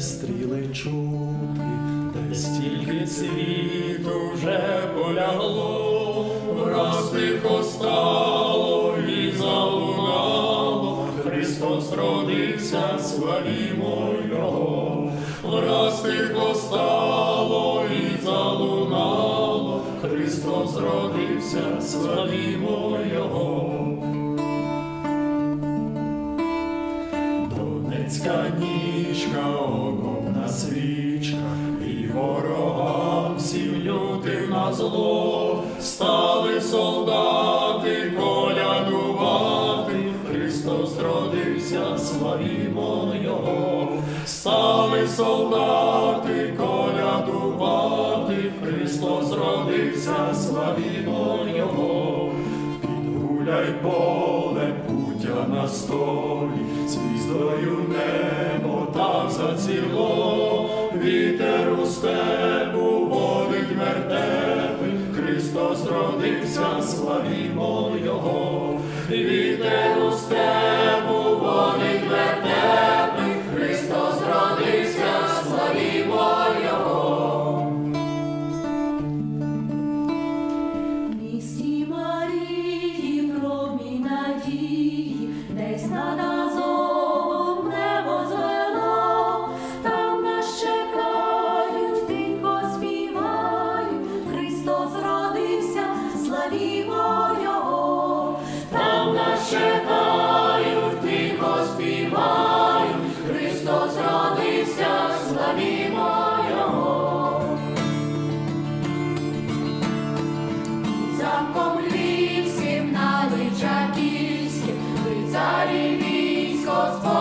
стріли чути, де стільки світу вже полягло, враз тихо стало і залунало, Христос родився, славімо Його, враз тихо стало і залунало, Христос родився, славімо Його. Донецька нічка, окопна свічка, і ворогам всім лютим на зло, стали солдати колядувати, Христос родився, славімо Його, стали солдати колядувати, Христос родився, славімо Його. Підгуляй поле, путя на столі, заціло, вітер у степу водить вертепи, Христос родився, славімо Його, вітер у степу was born.